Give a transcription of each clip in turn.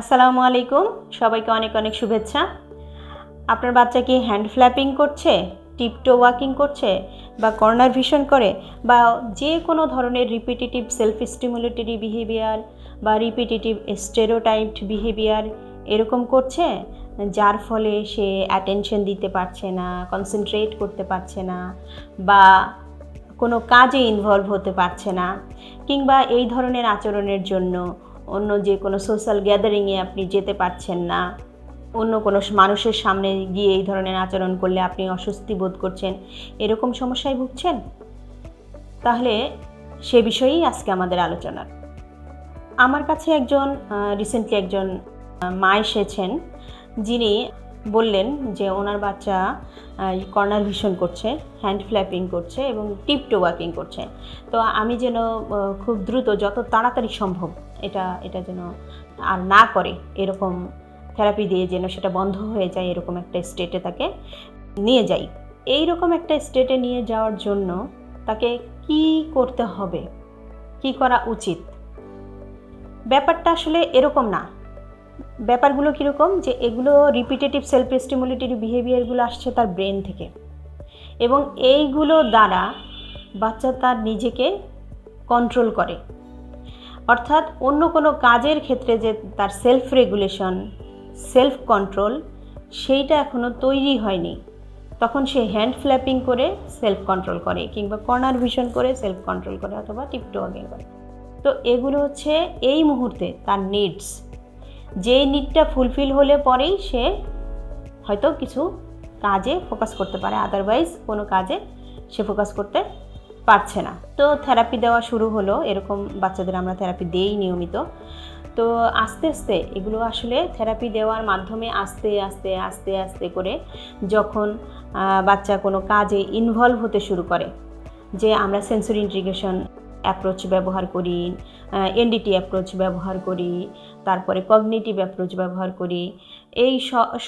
আসসালামু আলাইকুম। সবাইকে অনেক অনেক শুভেচ্ছা। আপনার বাচ্চা কি হ্যান্ড ফ্ল্যাপিং করছে টিপটো ওয়াকিং করছে, বা কর্নার ভিশন করে, বা যে কোনো ধরনের রিপিটেটিভ সেলফ স্টিমুলেটরি বিহেভিয়ার বা রিপিটেটিভ স্টেরোটাইপড বিহেভিয়ার এরকম করছে, যার ফলে সে অ্যাটেনশন দিতে পারছে না কনসেন্ট্রেট করতে পারছে না, বা কোনো কাজে ইনভলভ হতে পারছে না, কিংবা এই ধরনের আচরণের জন্য অন্য যে কোনো সোশ্যাল গ্যাদারিংয়ে আপনি যেতে পারছেন না। অন্য কোনো মানুষের সামনে গিয়ে এই ধরনের আচরণ করলে আপনি অস্বস্তি বোধ করছেন। এরকম সমস্যায় ভুগছেন? তাহলে সে বিষয়েই আজকে আমাদের আলোচনা আমার কাছে একজন রিসেন্টলি একজন মা এসেছেন। যিনি বললেন যে ওনার বাচ্চা কর্নার ভিশন করছে হ্যান্ড ফ্ল্যাপিং করছে এবং টিপটো ওয়াকিং করছে। তো আমি যেন খুব দ্রুত, যত তাড়াতাড়ি সম্ভব এটা এটা যেন আর না করে, এরকম থেরাপি দিয়ে যেন সেটা বন্ধ হয়ে যায় এরকম একটা স্টেটে তাকে নিয়ে যাই। এই রকম একটা স্টেটে নিয়ে যাওয়ার জন্য তাকে কি করতে হবে? কি করা উচিত? ব্যাপারটা আসলে এরকম না। ব্যাপারগুলো কীরকম যে এগুলো রিপিটেটিভ সেলফ স্টিমুলেটরি বিহেভিয়ারগুলো আসছে তার ব্রেন থেকে। এবং এইগুলো দ্বারা বাচ্চা তার নিজেকে কন্ট্রোল করে। অর্থাৎ অন্য কোনো কাজের ক্ষেত্রে যে তার সেলফ রেগুলেশন সেলফ কন্ট্রোল সেইটা এখনও তৈরি হয়নি। তখন সে হ্যান্ড ফ্ল্যাপিং করে সেলফ কন্ট্রোল করে কিংবা কর্নার ভিশন করে সেলফ কন্ট্রোল করে অথবা টিপটো ওয়াকিং করে। তো এগুলো হচ্ছে এই মুহূর্তে তার নিডস যে নিডটা ফুলফিল হলে পরেই সে হয়তো কিছু কাজে ফোকাস করতে পারে। আদারওয়াইজ কোনো কাজে সে ফোকাস করতে পারছে না। তো থেরাপি দেওয়া শুরু হলো, এরকম বাচ্চাদের আমরা থেরাপি দেই নিয়মিত। তো আস্তে আস্তে এগুলো আসলে থেরাপি দেওয়ার মাধ্যমে আস্তে আস্তে আস্তে আস্তে করে যখন বাচ্চা কোনো কাজে ইনভলভ হতে শুরু করে, যে আমরা সেন্সরি ইন্টিগ্রেশন অ্যাপ্রোচ ব্যবহার করি এনডিটি অ্যাপ্রোচ ব্যবহার করি, তারপরে কগনিটিভ অ্যাপ্রোচ ব্যবহার করি। এই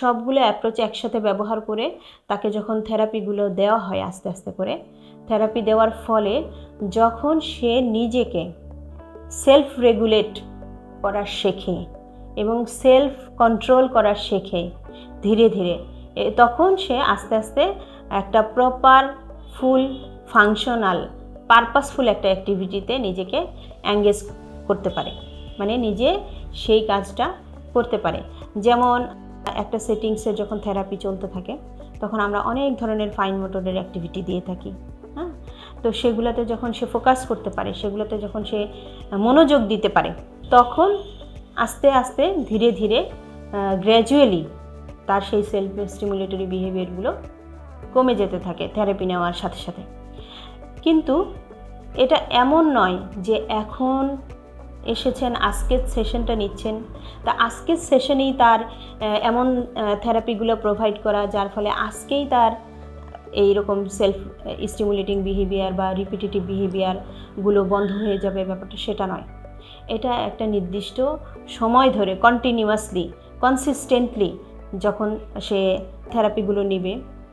সবগুলো অ্যাপ্রোচ একসাথে ব্যবহার করে তাকে যখন থেরাপিগুলো দেওয়া হয় আস্তে আস্তে করে থেরাপি দেওয়ার ফলে যখন সে নিজেকে সেলফ রেগুলেট করা শেখে এবং সেলফ কন্ট্রোল করা শেখে ধীরে ধীরে তখন সে আস্তে আস্তে একটা প্রপার ফুল ফাংশনাল পারপাসফুল একটা অ্যাক্টিভিটিতে নিজেকে অ্যাঙ্গেজ করতে পারে। মানে নিজে সেই কাজটা করতে পারে। যেমন একটা সেটিংসে যখন থেরাপি চলতে থাকে, তখন আমরা অনেক ধরনের ফাইন মোটরের অ্যাক্টিভিটি দিয়ে থাকি হ্যাঁ? তো সেগুলোতে যখন সে ফোকাস করতে পারে, সেগুলোতে যখন সে মনোযোগ দিতে পারে, তখন আস্তে আস্তে ধীরে ধীরে গ্র্যাজুয়ালি তার সেই সেলফ স্টিমুলেটরি বিহেভিয়ারগুলো কমে যেতে থাকে থেরাপি নেওয়ার সাথে সাথে। কিন্তু এটা এমন নয় যে এখন এসেছেন, আজকের সেশনটা নিচ্ছেন। তা আজকের সেশনেই তার এমন থেরাপিগুলো প্রোভাইড করা, যার ফলে আজকেই তার এই রকম সেলফ স্টিমুলেটিং বিহেভিয়ার বা রিপিটেটিভ বিহেভিয়ারগুলো বন্ধ হয়ে যাবে ব্যাপারটা, সেটা নয়। এটা একটা নির্দিষ্ট সময় ধরে কন্টিনিউয়াসলি কনসিস্টেন্টলি যখন সে থেরাপিগুলো নেবে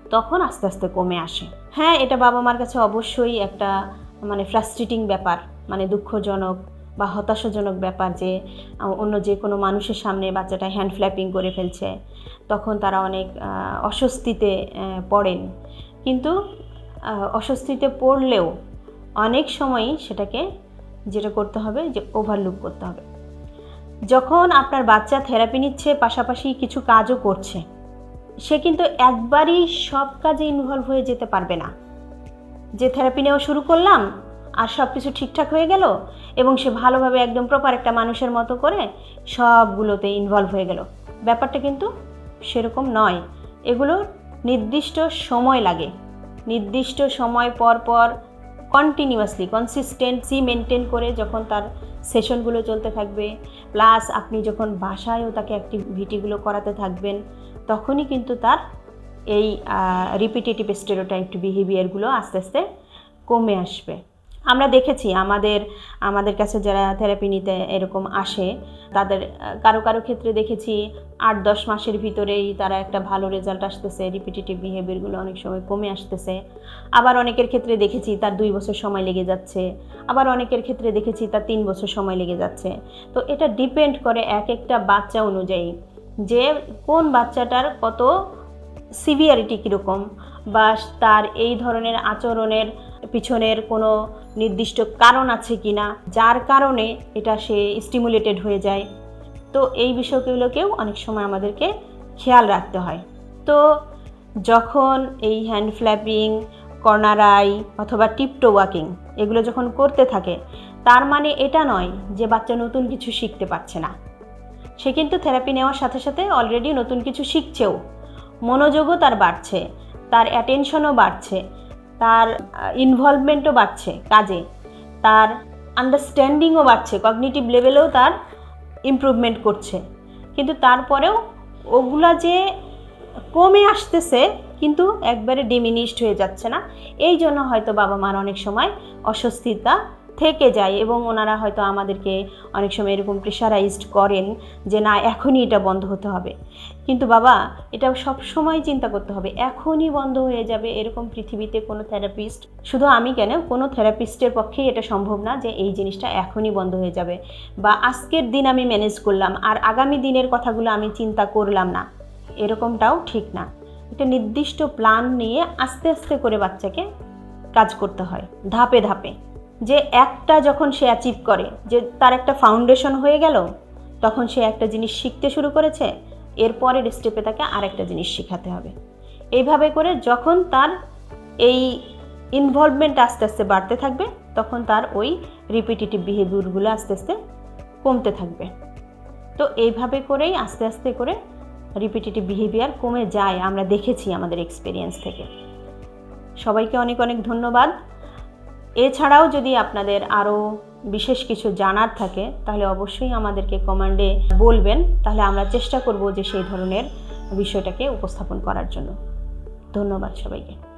তখন আস্তে আস্তে কমে আসে। হ্যাঁ এটা বাবা মার কাছে অবশ্যই একটা মানে ফ্রাস্ট্রেটিং ব্যাপার মানে দুঃখজনক বা হতাশাজনক ব্যাপার যে অন্য যে কোনো মানুষের সামনে বাচ্চাটা হ্যান্ড ফ্ল্যাপিং করে ফেলছে। তখন তারা অনেক অস্বস্তিতে পড়েন। কিন্তু অস্বস্তিতে পড়লেও অনেক সময়ই সেটাকে যেটা করতে হবে যে ওভারলুক করতে হবে। যখন আপনার বাচ্চা থেরাপি নিচ্ছে, পাশাপাশি কিছু কাজও করছে সে কিন্তু একবারই সব কাজে ইনভলভ হয়ে যেতে পারবে না। যে থেরাপি নেওয়া শুরু করলাম, আর সব কিছু ঠিকঠাক হয়ে গেল, এবং সে ভালোভাবে একদম প্রপার একটা মানুষের মতো করে সবগুলোতে ইনভলভ হয়ে গেল। ব্যাপারটা কিন্তু সেরকম নয়। এগুলো নির্দিষ্ট সময় লাগে। নির্দিষ্ট সময় পর পর কন্টিনিউয়াসলি কনসিস্টেন্সি মেনটেন করে যখন তার সেশনগুলো চলতে থাকবে প্লাস আপনি যখন বাসায়ও তাকে অ্যাক্টিভিটিগুলো করাতে থাকবেন তখনই কিন্তু তার এই রিপিটেটিভ স্টেরোটাইপ বিহেভিয়ারগুলো আস্তে আস্তে কমে আসবে। আমরা দেখেছি আমাদের আমাদের কাছে যারা থেরাপি নিতে এরকম আসে, তাদের কারও কারও ক্ষেত্রে দেখেছি আট দশ মাসের ভিতরেই তারা একটা ভালো রেজাল্ট আসতেছে রিপিটেটিভ বিহেভিয়ারগুলো অনেক সময় কমে আসতেছে। আবার অনেকের ক্ষেত্রে দেখেছি তার দুই বছর সময় লেগে যাচ্ছে। আবার অনেকের ক্ষেত্রে দেখেছি তার তিন বছর সময় লেগে যাচ্ছে। তো এটা ডিপেন্ড করে এক একটা বাচ্চা অনুযায়ী। যে কোন বাচ্চাটার কত সিভিয়ারিটি কীরকম বা তার এই ধরনের আচরণের পিছনের কোনো নির্দিষ্ট কারণ আছে কি না যার কারণে এটা সে স্টিমুলেটেড হয়ে যায়। তো এই বিষয়গুলোকেও অনেক সময় আমাদেরকে খেয়াল রাখতে হয়। তো যখন এই হ্যান্ড ফ্ল্যাপিং কর্নার আই অথবা টিপটো ওয়াকিং এগুলো যখন করতে থাকে, তার মানে এটা নয় যে বাচ্চা নতুন কিছু শিখতে পারছে না। সে কিন্তু থেরাপি নেওয়ার সাথে সাথে অলরেডি নতুন কিছু শিখছেও। মনোযোগও তার বাড়ছে, তার অ্যাটেনশনও বাড়ছে, তার ইনভলভমেন্টও বাড়ছে কাজে, তার আন্ডারস্ট্যান্ডিংও বাড়ছে কগনিটিভ লেভেলেও তার ইমপ্রুভমেন্ট করছে। কিন্তু তারপরেও ওগুলা যে কমে আসতেছে কিন্তু একবারে ডিমিনিশড হয়ে যাচ্ছে না। এই জন্য হয়তো বাবা মার অনেক সময় অস্বস্তিতা থেকে যায় এবং ওনারা হয়তো আমাদেরকে অনেক সময় এরকম প্রেশারাইজড করেন যে না, এখনই এটা বন্ধ হতে হবে। কিন্তু বাবা, এটা সব সময় চিন্তা করতে হবে, এখনই বন্ধ হয়ে যাবে এরকম পৃথিবীতে কোনো থেরাপিস্ট শুধু আমি কেন, কোনো থেরাপিস্টের পক্ষেই এটা সম্ভব না যে এই জিনিসটা এখনই বন্ধ হয়ে যাবে। বা আজকের দিন আমি ম্যানেজ করলাম, আর আগামী দিনের কথাগুলো আমি চিন্তা করলাম না, এরকমটাও ঠিক না। একটা নির্দিষ্ট প্ল্যান নিয়ে আস্তে আস্তে করে বাচ্চাকে কাজ করতে হয়, ধাপে ধাপে। যে একটা যখন সে অ্যাচিভ করে, যে তার একটা ফাউন্ডেশন হয়ে গেল, তখন সে একটা জিনিস শিখতে শুরু করেছে, এরপরের স্টেপে তাকে আরেকটা জিনিস শেখাতে হবে। এইভাবে করে যখন তার এই ইনভলভমেন্ট আস্তে আস্তে বাড়তে থাকবে, তখন তার ওই রিপিটেটিভ বিহেভিয়ারগুলো আস্তে আস্তে কমতে থাকবে। তো এইভাবে করেই আস্তে আস্তে করে রিপিটেটিভ বিহেভিয়ার কমে যায়, আমরা দেখেছি আমাদের এক্সপিরিয়েন্স থেকে। সবাইকে অনেক অনেক ধন্যবাদ। এছাড়াও যদি আপনাদের আরও বিশেষ কিছু জানার থাকে, তাহলে অবশ্যই আমাদেরকে কমান্ডে বলবেন। তাহলে আমরা চেষ্টা করব যে সেই ধরনের বিষয়টাকে উপস্থাপন করার জন্য। ধন্যবাদ সবাইকে।